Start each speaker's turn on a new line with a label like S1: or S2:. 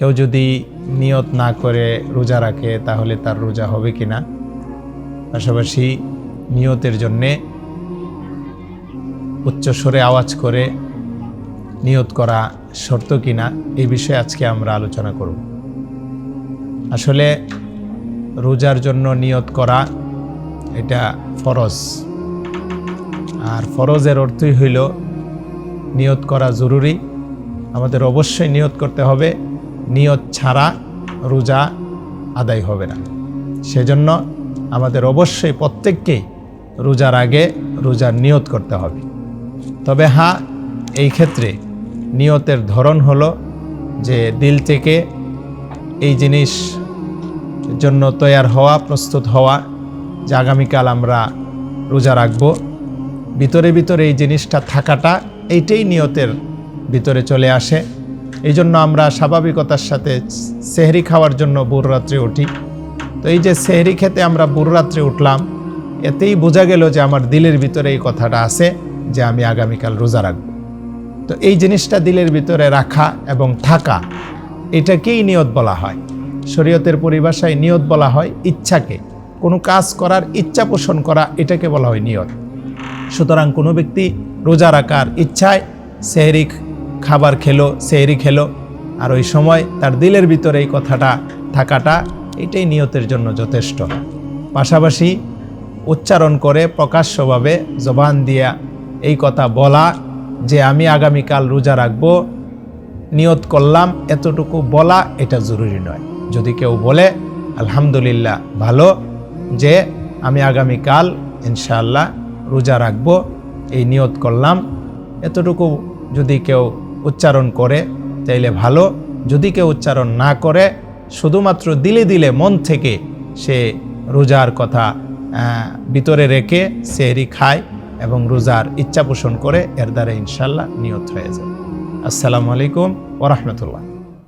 S1: কেউ যদি নিয়ত না করে রোজা রাখে, তাহলে তার রোজা হবে কি না পাশাপাশি নিয়তের জন্যে উচ্চস্বরে আওয়াজ করে নিয়ত করা শর্ত কিনা, এই বিষয়ে আজকে আমরা আলোচনা করব। আসলে রোজার জন্য নিয়ত করা এটা ফরজ। আর ফরজের অর্থই হইল নিয়ত করা জরুরি। আমাদের অবশ্যই নিয়ত করতে হবে। নিয়ত ছাড়া রোজা আদায় হবে না। সেজন্য আমাদের অবশ্যই প্রত্যেককেই রোজার আগে রোজার নিয়ত করতে হবে। তবে হ্যাঁ এই ক্ষেত্রে নিয়তের ধরন হলো যে দিল থেকে এই জিনিস জন্য তৈয়ার হওয়া, প্রস্তুত হওয়া, যে আগামীকাল আমরা রোজা রাখব, ভিতরে ভিতরে এই জিনিসটা থাকাটা, এইটাই নিয়তের ভিতরে চলে আসে। এই জন্য আমরা স্বাভাবিকতার সাথে সেহরি খাওয়ার জন্য ভোর রাত্রে উঠি। তো এই যে সেহরি খেতে আমরা ভোর রাত্রে উঠলাম, এতেই বোঝা গেল যে আমার দিলের ভিতরে এই কথাটা আছে যে আমি আগামীকাল রোজা রাখব। তো এই জিনিসটা দিলের ভিতরে রাখা এবং থাকা, এটাকেই নিয়ত বলা হয়। শরীয়তের পরিভাষায় নিয়ত বলা হয় ইচ্ছাকে। কোনো কাজ করার ইচ্ছা পোষণ করা, এটাকে বলা হয় নিয়ত। সুতরাং কোনো ব্যক্তি রোজা রাখার ইচ্ছায় সেহরি খাবার খেলো, সেহরি খেলো। আর ওই সময় তার দিলের ভিতরে এই কথাটা থাকাটা এটাই নিয়তের জন্য যথেষ্ট। পাশাপাশি উচ্চারণ করে প্রকাশ্যভাবে জবান দিয়া এই কথা বলা যে আমি আগামীকাল রোজা রাখব, নিয়ত করলাম, এতটুকু বলা এটা জরুরি নয়। যদি কেউ বলে, আলহামদুলিল্লাহ, ভালো, যে আমি আগামীকাল ইনশাআল্লাহ রোজা রাখব, এই নিয়ত করলাম, এতটুকু যদি কেউ উচ্চারণ করে, তাইলে ভালো। যদি কেউ উচ্চারণ না করে, শুধুমাত্র দিলে দিলে মন থেকে সে রোজার কথা ভিতরে রেখে সেহরি খায় এবং রোজার ইচ্ছা পোষণ করে, এর দ্বারা ইনশাল্লাহ নিয়ত হয়ে যায়। আসসালামু আলাইকুম ওরহমতুল্লাহ